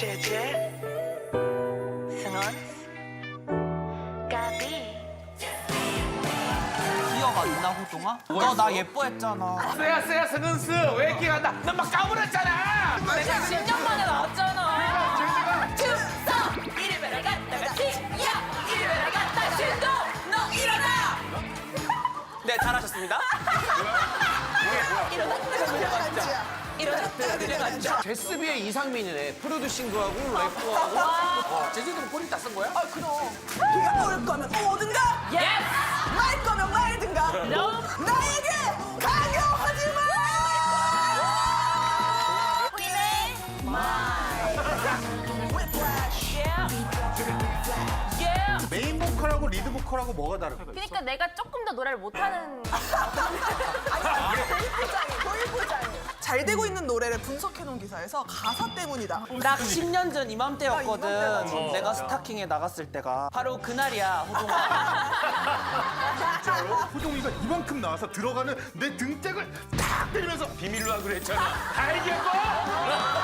제제 승원 까비 기억 안 나, 호동아? 너 나 예뻐했잖아. 쎄야 쎄야 승은스 왜 이렇게 간다 넌 막 까불었잖아 내가 10년 만에 나왔잖아. 충성! 이리베라 갔다가 야 이리베라 갔다가 신동! 너 일어나! 네, 잘하셨습니다. 일어 내려갔죠. 제스비의 이상민이네 프로듀싱도 하고 래퍼하고 와, 제주도는 꼬리 다 쓴 거야? 아 그럼 네가 올 거면 오든가 예스! 말 거면 말든가 No. 나에게 강요하지 마 메인 보컬하고 리드 보컬하고 뭐가 다를까? 그러니까 내가 조금 더 노래를 못하는 도입부장이 잘 되고 있는 노래를 분석해 놓은 기사에서 가사 때문이다 딱 10년 전 이맘때였거든. 아, 이맘때였지. 내가 스타킹에 나갔을 때가. 바로 그날이야, 호동아. 호동이가 이만큼 나와서 들어가는 내 등짝을 탁 때리면서 비밀로 하기로 했잖아. 알겠고